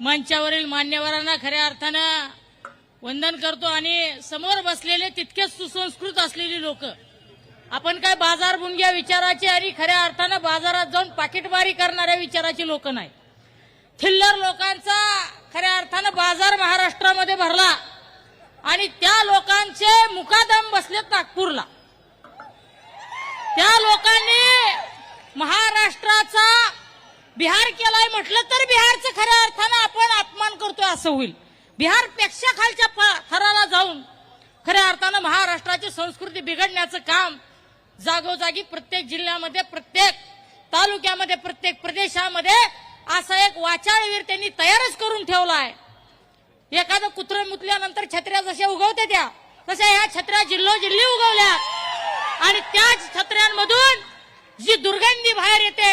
मंचावरील मान्यवरांना खऱ्या अर्थानं वंदन करतो आणि समोर बसलेले तितकेच सुसंस्कृत असलेली लोक. आपण काय बाजार बुंग्या विचाराचे आणि खऱ्या अर्थानं बाजारात जाऊन पाकिटमारी करणाऱ्या विचाराची लोक नाही. थिल्लर लोकांचा खऱ्या अर्थानं बाजार महाराष्ट्रामध्ये भरला आणि त्या लोकांचे मुकादम बसलेत नागपूरला. त्या लोकांनी महाराष्ट्राचा बिहार केलाय म्हटलं तर बिहारचं खऱ्या अर्थानं आपण अपमान करतोय असं होईल. बिहारपेक्षा खालच्या थराला जाऊन खऱ्या अर्थानं महाराष्ट्राची संस्कृती बिघडण्याचं काम जागोजागी प्रत्येक जिल्ह्यामध्ये प्रत्येक तालुक्यामध्ये प्रत्येक प्रदेशामध्ये असा एक वाचाळवीर त्यांनी तयारच करून ठेवला आहे एखादं कुत्रं मुतल्यानंतर छत्र्या जशा उगवते त्या तशा ह्या छत्र्या जिल्हो जिल्ही उगवल्या आणि त्याच छत्र्यांमधून जी दुर्गंधी बाहेर येते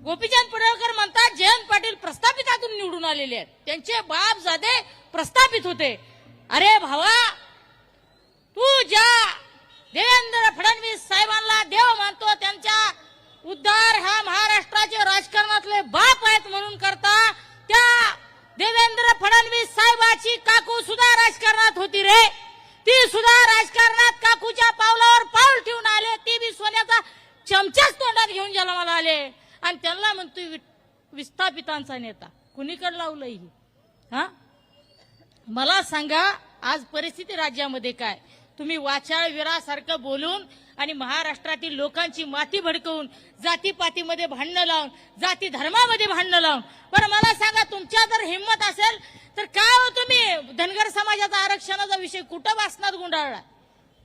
गोपीचंद पडळकर म्हणतात जयंत पाटील प्रस्थापितातून निवडून आलेले आहेत. त्यांचे बाप जादे प्रस्थापित होते. अरे भावा तू ज्या देवेंद्र फडणवीस साहेबांना देव मानतो त्यांच्या उद्धार हा महाराष्ट्राचे राजकारणातले बाप आहेत म्हणून करता त्या देवेंद्र फडणवीस साहेबाची काकू सुद्धा राजकारणात होती रे. ती सुद्धा राजकारणात काकूच्या पावलावर पाऊल ठेवून आले. ती बी सोन्याचा चमचाच तोंडात घेऊन जन्माला आले. आणि त्यांना म्हणतोय विस्थापितांचा नेता. कुणीकडे लावलंही हा? मला सांगा आज परिस्थिती राज्यामध्ये काय? तुम्ही वाचाळ विरासारखं बोलून आणि महाराष्ट्रातील लोकांची माती भडकवून जातीपातीमध्ये भांडणं लावून जाती धर्मामध्ये भांडणं लावून. पण मला सांगा तुमच्या जर हिंमत असेल तर काय हो तुम्ही? धनगर समाजाचा आरक्षणाचा विषय कुठं वाचनात गुंडाळला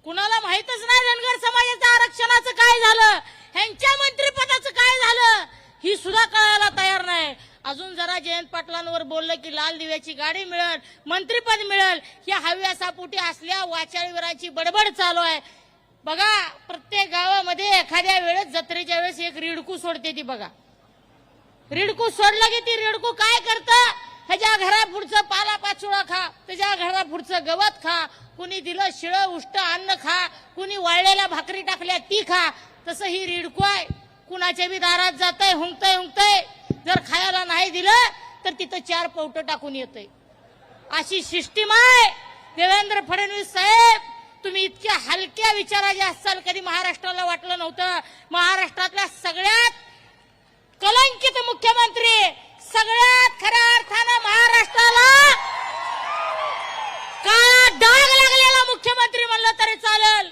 कुणाला माहितच नाही धनगर समाजाचं आरक्षणाचं काय झालं ह्यांच्या मंत्रिपदाचं काय झालं ही सुद्धा कळायला तयार नाही. अजून जरा जयंत पाटलांवर बोललं की लाल दिव्याची गाडी मिळेल मंत्रिपद मिळेल या हव्यासापोटी असल्या वाचाळवीराची बडबड चालू आहे. बघा प्रत्येक गावामध्ये एखाद्या वेळेस जत्रेच्या वेळेस एक रिडकू सोडते ती बघा. रिडकू सोडलं की ती रिडकू काय करतं? ह्याच्या घरापुढचं पाला पाचोळा खा त्याच्या घरापुढचं गवत खा कुणी दिलं शिळ उष्ट अन्न खा कुणी वाळलेल्या भाकरी टाकल्या ती खा. तसं ही रिडकू आहे. कुणाच्या बी दारात जातंय हुंकतय हुंकतय जर खायला नाही दिलं तर तिथं चार पौट टाकून येतंय. अशी सिस्टीम आहे. देवेंद्र फडणवीस साहेब तुम्ही इतक्या हलक्या विचाराचे असाल कधी महाराष्ट्राला वाटलं नव्हतं. महाराष्ट्रातल्या सगळ्यात कलंकित मुख्यमंत्री सगळ्यात खऱ्या अर्थानं महाराष्ट्राला काळा डाग लागलेला मुख्यमंत्री म्हणलं तरी चालेल.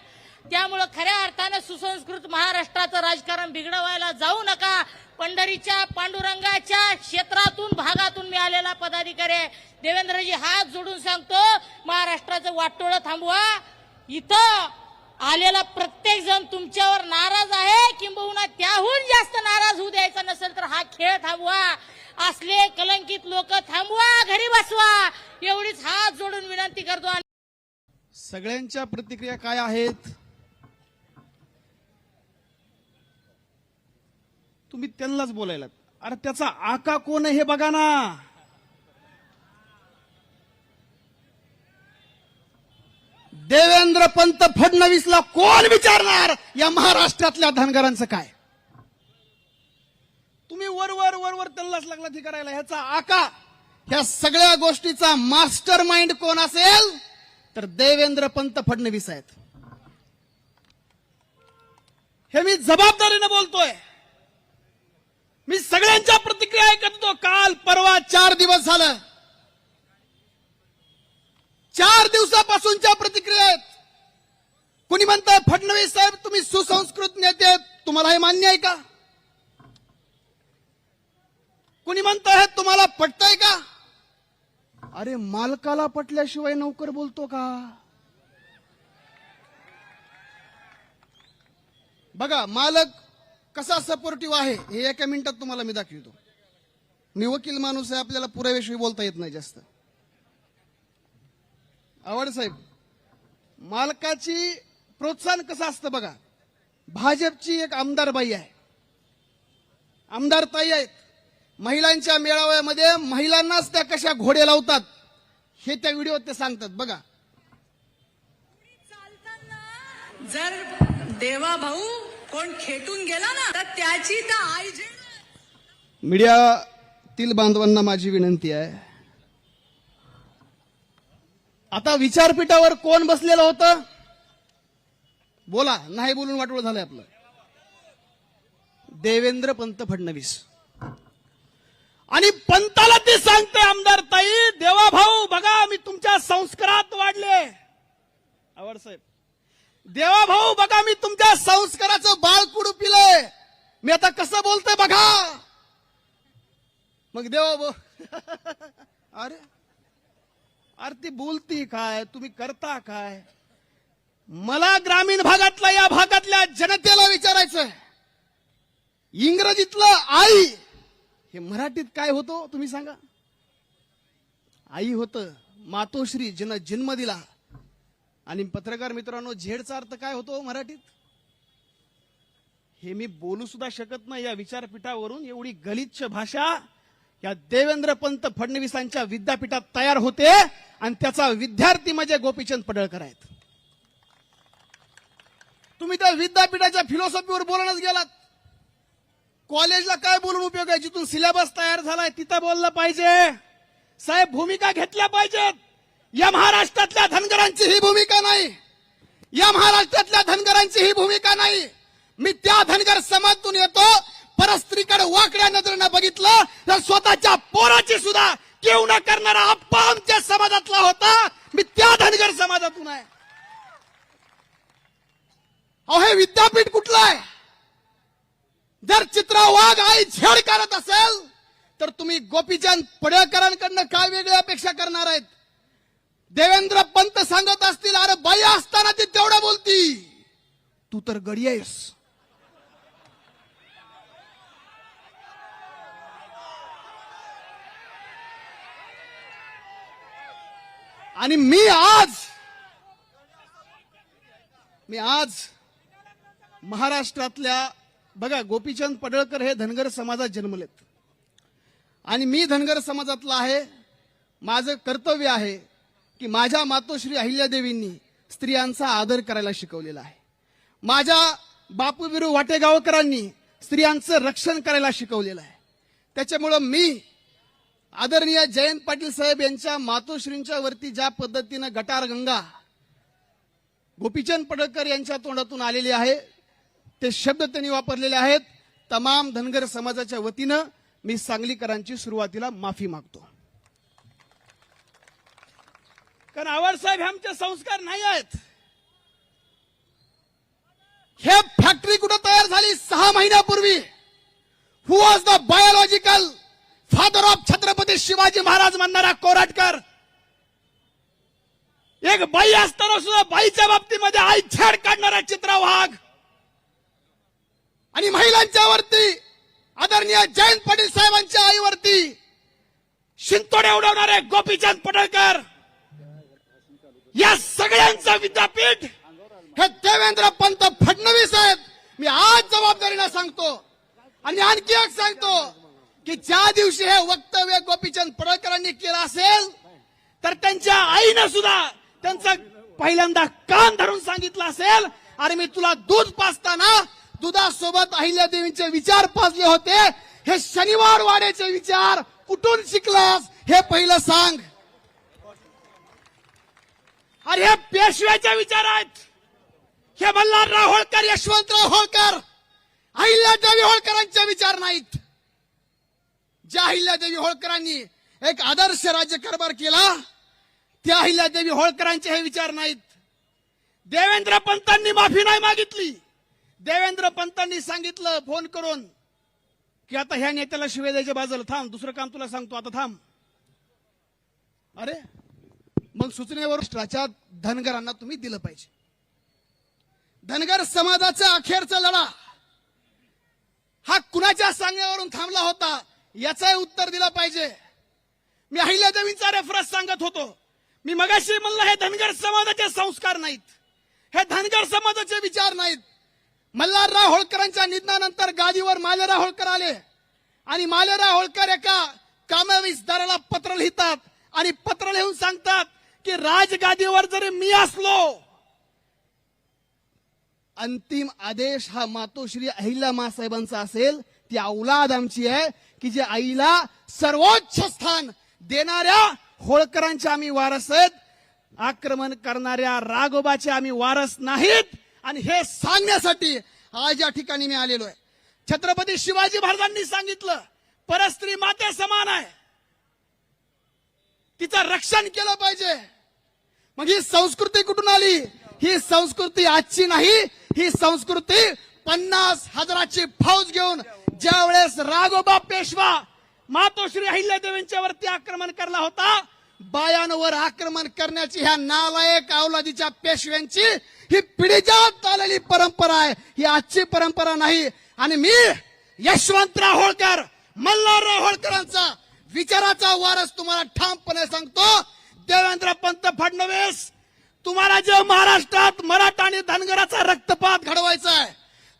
त्यामुळं खऱ्या अर्थानं सुसंस्कृत महाराष्ट्राचं राजकारण बिघडवायला जाऊ नका. पंढरीच्या पांडुरंगाच्या क्षेत्रातून भागातून मी आलेला पदाधिकारी आहे. देवेंद्रजी हात जोडून सांगतो महाराष्ट्राचं वाटोळं थांबवा. इथं आलेला प्रत्येक जण तुमच्यावर नाराज आहे किंबहुना त्याहून जास्त नाराज होऊ द्यायचा नसेल तर हा खेळ थांबवा. असले कलंकित लोक थांबवा घरी बसवा. एवढीच हात जोडून विनंती करतो. सगळ्यांच्या प्रतिक्रिया काय आहेत? तुम्ही त्यांनाच बोलायला अरे त्याचा आका कोण आहे हे बघा ना. देवेंद्र पंत फडणवीसला कोण विचारणार? या महाराष्ट्रातल्या धनगरांचं काय? तुम्ही वर वर वर वर त्यांनाच लागला करायला. ह्याचा आका ह्या सगळ्या गोष्टीचा मास्टर माइंड कोण असेल? तर देवेंद्र पंत फडणवीस आहेत. हे मी जबाबदारीने बोलतोय. मी सगळ्यांच्या प्रतिक्रिया ऐकत होतो. काल परवा चार दिवस झालं. दिवसापासूनच्या प्रतिक्रिया आहेत. कुणी म्हणताय फडणवीस साहेब तुम्ही सुसंस्कृत नेते तुम्हाला हे मान्य आहे का? कुणी म्हणताय तुम्हाला पटतंय का? अरे मालकाला पटल्याशिवाय नोकर बोलतो का? बघा मालक कसा सपोर्टिव्ह आहे हे एका मिनिटात तुम्हाला मी दाखवतो. मी वकील माणूस आहे आपल्याला पुराव्याशिवाय बोलता येत नाही जास्त. आवड साहेब मालकाची प्रोत्साहन कसं असतं बघा. भाजपची एक आमदार बाई आहे. आमदार ताई आहेत. महिलांच्या मेळाव्यामध्ये महिलांनाच त्या कशा घोडे लावतात हे त्या व्हिडिओत ते सांगतात. बघा. जर देवा भाऊ कोण खेटून गेला ना तर त्याची तर आई जे मीडियातील बांधवांना माझी विनंती आहे. आता विचारपीठावर कोण बसलेलं होतं? बोला नाही बोलून वाटोळ झालंय आपलं. देवेंद्र पंत फडणवीस. आणि पंताला ते सांगते आमदार ताई देवा भाऊ बघा मी तुमच्या संस्कारात वाढले. आवड साहेब. देवा भाऊ बघा मी तुमच्या संस्काराचं बाळ कुडू पिलंय? मी आता कसं बोलतोय बघा. मग देवा भाऊ अरे अरे ती बोलती काय? तुम्ही करता काय? मला ग्रामीण भागातल्या या भागातल्या जनतेला विचारायचं इंग्रजीतलं आई हे मराठीत काय होतो तुम्ही सांगा? आई होतं मातोश्री जिनं जन्म दिला. आणि पत्रकार मित्रांनो झेडचा अर्थ काय होतो मराठीत? हे मी बोलू सुद्धा शकत नाही या विचारपीठावरून. एवढी गलिच्छ भाषा या देवेंद्र पंत फडणवीसांच्या विद्यापीठात तयार होते आणि त्याचा विद्यार्थी म्हणजे गोपीचंद पडळकर आहेत. तुम्ही त्या विद्यापीठाच्या फिलॉसॉफीवर बोलणच गेलात. कॉलेजला काय बोलून उपयोग आहे? जिथून सिलेबस तयार झालाय तिथं बोललं पाहिजे. साहेब भूमिका घेतल्या पाहिजेत. या महाराष्ट्रातल्या धनगरांची ही भूमिका नाही. या महाराष्ट्रातल्या धनगरांची ही भूमिका नाही. मी त्या धनगर समाजातून येतो परस्त्रीकडे वाकड्या नजरेनं बघितलं तर स्वतःच्या पोराची सुद्धा केव न करणारा आप्पा आमच्या समाजातला होता. मी त्या धनगर समाजातून आहे. अहो हे विद्यापीठ कुठलं आहे? जर चित्रा वाघ आई झेड करत असेल तर तुम्ही गोपीचंद पडळकरांकडनं काय वेगळी अपेक्षा करणार आहेत? देवेंद्र पंत सांगत असतील अरे बाई असताना ती तेवढं बोलती. तू तर गडी आहेस. आणि मी आज मी आज महाराष्ट्रातल्या बघा गोपीचंद पडळकर हे धनगर समाजात जन्मलेत. आणि मी धनगर समाजातला आहे माझं कर्तव्य आहे की माझ्या मातोश्री अहिल्यादेवींनी स्त्रियांचा आदर करायला शिकवलेला आहे. माझ्या बापू बिरू वाटेगावकरांनी स्त्रियांचं रक्षण करायला शिकवलेलं आहे. त्याच्यामुळं मी आदरणीय जयंत पाटील साहेब यांच्या मातोश्रींच्या वरती ज्या पद्धतीनं गटार गंगा गोपीचंद पडळकर यांच्या तोंडातून आलेली आहे ते शब्द त्यांनी वापरलेले आहेत. तमाम धनगर समाजाच्या वतीनं मी सांगलीकरांची सुरुवातीला माफी मागतो. कारण आवडसाहेब हे आमचे संस्कार नाही आहेत. हे फॅक्टरी कुठं तयार झाली? सहा महिन्यापूर्वी. Who was the biological father of Chhatrapati Shivaji Maharaj म्हणणारा कोराटकर? एक बाई असताना सुद्धा बाईच्या बाबतीमध्ये आई छेड काढणारा चित्रा वाघ आणि महिलांच्या वरती आदरणीय जयंत पाटील साहेबांच्या आईवरती शिंतोडे उडवणारे गोपीचंद पडळकर. या सगळ्यांचं विद्यापीठ हे देवेंद्र पंत फडणवीस आहेत. मी आज जबाबदारीला सांगतो आणि आणखी एक सांगतो की ज्या दिवशी हे वक्तव्य गोपीचंद पडळकरांनी केलं असेल तर त्यांच्या आईनं सुद्धा त्यांचा पहिल्यांदा कान धरून सांगितलं असेल अरे मी तुला दूध पाजताना दुधासोबत अहिल्यादेवींचे विचार पाजले होते. हे शनिवार वाड्याचे विचार कुठून शिकलास हे पहिलं सांग. अरे हे विचार आहेत. हे मल्हारराव होळकर यशवंतराव होळकर अहिल्यादेवी होळकरांचे विचार नाहीत. ज्या अहिल्यादेवी होळकरांनी एक आदर्श राज्यकारभार केला त्या अहिल्यादेवी होळकरांचे हे विचार नाहीत. देवेंद्र पंतांनी माफी नाही मागितली. देवेंद्र पंतांनी सांगितलं फोन करून की आता ह्या नेत्याला शिवे द्यायच्या बाजूला थांब दुसरं काम तुला सांगतो आता थांब. अरे मग सूचनेवर राष्ट्राच्या धनगरांना तुम्ही दिलं पाहिजे. धनगर समाजाचा अखेरचा लढा. हा कुणाच्या सांगण्यावरून थांबला होता याचं उत्तर दिलं पाहिजे. मी अहिल्यादेवींचा रेफरन्स सांगत होतो. मी मगाशी म्हणलं हे धनगर समाजाचे संस्कार नाहीत. हे धनगर समाजाचे विचार नाहीत. मल्हारराव होळकरांच्या निधनानंतर गादीवर मालेराव होळकर आले. आणि मालेराव होळकर एका कामविस्ताराला पत्र लिहितात आणि पत्र लिहून सांगतात की राजगादीवर जरी मी असलो अंतिम आदेश हा मातोश्री अहिल्या मासाहेबांचा असेल ती औलाद आमची आहे की जे आईला सर्वोच्च स्थान देणाऱ्या होळकरांचे आम्ही वारस आहेत. आक्रमण करणाऱ्या राघोबाचे आम्ही वारस नाहीत. आणि हे सांगण्यासाठी आज या ठिकाणी मी आलेलो आहे. छत्रपती शिवाजी महाराजांनी सांगितलं परस्त्री माते समान आहे. तिचं रक्षण केलं पाहिजे. मग ही संस्कृती कुठून आली? ही संस्कृती आजची नाही ही संस्कृती पन्नास हजाराची फौज घेऊन ज्या वेळेस राघोबा पेशवा मातोश्री अहिल्यादेवींच्या वरती आक्रमण करला होता बायांवर आक्रमण करण्याची ह्या नालायक अवलादीच्या पेशव्यांची ही पिढीजात आलेली परंपरा आहे. ही आजची परंपरा नाही. आणि मी यशवंतराव होळकर मल्हारराव होळकरांचा विचाराचा वारस तुम्हाला ठामपणे सांगतो. देवेंद्र पंत फडणवीस तुम्हाला जे महाराष्ट्रात मराठा आणि धनगराचा रक्तपात घडवायचा आहे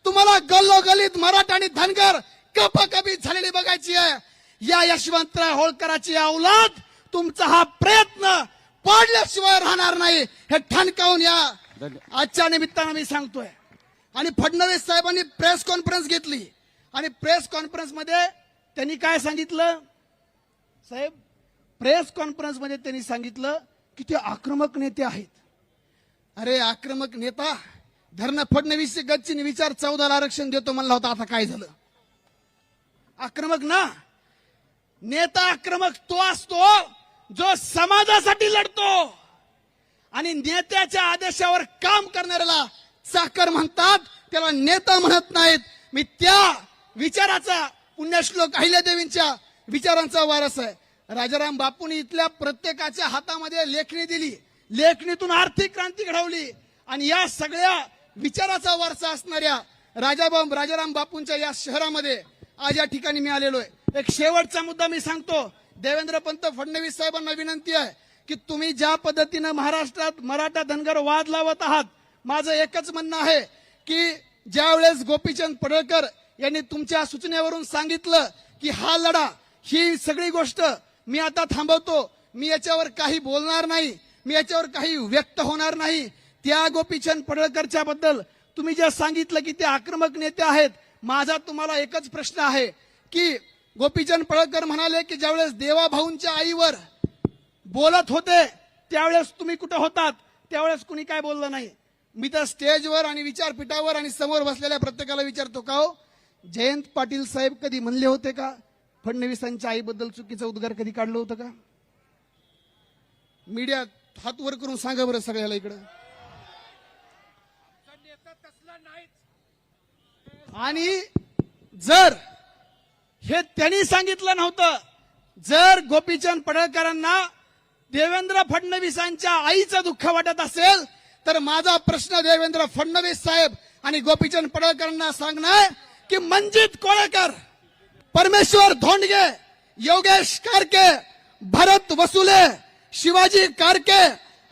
तुम्हाला गल्लोगल्लीत मराठा आणि धनगर कपाकपी झालेली बघायची आहे. या यशवंतराव होळकराची औलाद तुमचा हा प्रयत्न पाडल्याशिवाय राहणार नाही हे ठणकावून या. आजच्या निमित्तानं मी सांगतोय. आणि फडणवीस साहेबांनी प्रेस कॉन्फरन्स घेतली. आणि प्रेस कॉन्फरन्समध्ये त्यांनी काय सांगितलं? साहेब प्रेस कॉन्फरन्समध्ये त्यांनी सांगितलं की ते आक्रमक नेते आहेत. अरे आक्रमक नेता? धरण फडणवीस गच्चीने विचार चौदाला आरक्षण देतो म्हणला होता आता काय झालं? आक्रमक ना? नेता आक्रमक तो असतो जो समाजासाठी लढतो. आणि नेत्याच्या आदेशावर काम करणाऱ्याला चाकर म्हणतात त्याला नेता म्हणत नाहीत. मी त्या विचाराचा पुण्यश्लोक अहिल्यादेवींच्या विचारांचा वारस आहे. राजाराम बापूंनी इथल्या प्रत्येकाच्या हातामध्ये लेखणी दिली. लेखणीतून आर्थिक क्रांती घडवली. आणि या सगळ्या विचाराचा वारसा असणाऱ्या राजाबाब राजाराम बापूंच्या या शहरामध्ये आज या ठिकाणी मी आलेलो आहे एक शेवटचा मुद्दा मी सांगतो. देवेंद्र पंत फडणवीस साहेबांना विनंती आहे की तुम्ही ज्या पद्धतीनं महाराष्ट्रात मराठा धनगर वाद लावत आहात माझं एकच म्हणणं आहे की ज्यावेळेस गोपीचंद पडळकर यांनी तुमच्या सूचनेवरून सांगितलं की हा लढा ही सगळी गोष्ट मी आता थांबवतो. मी याच्यावर काही बोलणार नाही. मी याच्यावर काही व्यक्त होणार नाही. त्या गोपीचंद पडळकरच्या बद्दल तुम्ही जे सांगितलं की ते आक्रमक नेते आहेत माझा तुम्हाला एकच प्रश्न आहे की गोपीचंद पडळकर म्हणाले की ज्यावेळेस देवाभाऊंच्या आईवर बोलत होते त्यावेळेस तुम्ही कुठं होतात? त्यावेळेस कुणी काय बोललं नाही? मी तर स्टेजवर आणि विचारपीठावर आणि समोर बसलेल्या प्रत्येकाला विचारतो का हो? जयंत पाटील साहेब कधी म्हणले होते का? फडणवीसांच्या आईबद्दल चुकीचा उद्गार कधी काढलं होतं का? मीडिया हात वर करून सांगा बरं सगळ्याला इकडं. आणि जर हे त्यांनी सांगितलं नव्हतं जर गोपीचंद पडळकरांना देवेंद्र फडणवीसांच्या आईचं दुःख वाटत असेल तर माझा प्रश्न देवेंद्र फडणवीस साहेब आणि गोपीचंद पडळकरांना सांगणार की मंजित कोळेकर परमेश्वर धोंडगे योगेश कारके भरत वसुले शिवाजी कारके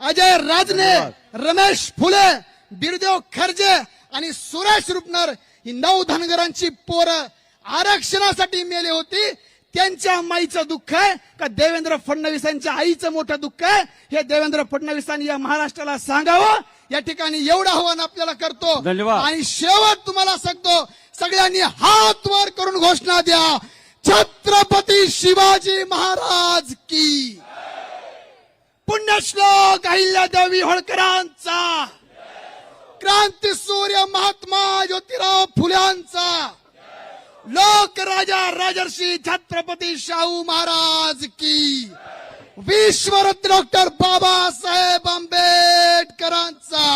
अजय राजने रमेश फुले बिरदेव खर्जे आणि सुरेश रुपनर ही नऊ धनगरांची पोरं आरक्षणासाठी मेले होती. त्यांच्या माईचं दुःख आहे का देवेंद्र फडणवीसांच्या आईचं मोठं दुःख आहे? हे देवेंद्र फडणवीसांनी या महाराष्ट्राला सांगावं. या ठिकाणी एवढं आव्हान आपल्याला करतो. धन्यवाद. आणि शेवट तुम्हाला सांगतो सगळ्यांनी हात वर करून घोषणा द्या. छत्रपती शिवाजी महाराज की. पुण्यश्लोक अहिल्यादेवी होळकरांचा. क्रांती सूर्य महात्मा ज्योतिराव फुल्यांचा. लोक राजा राजर्षी छत्रपती शाहू महाराज की. विश्वरत्न डॉक्टर बाबासाहेब आंबेडकरांचा.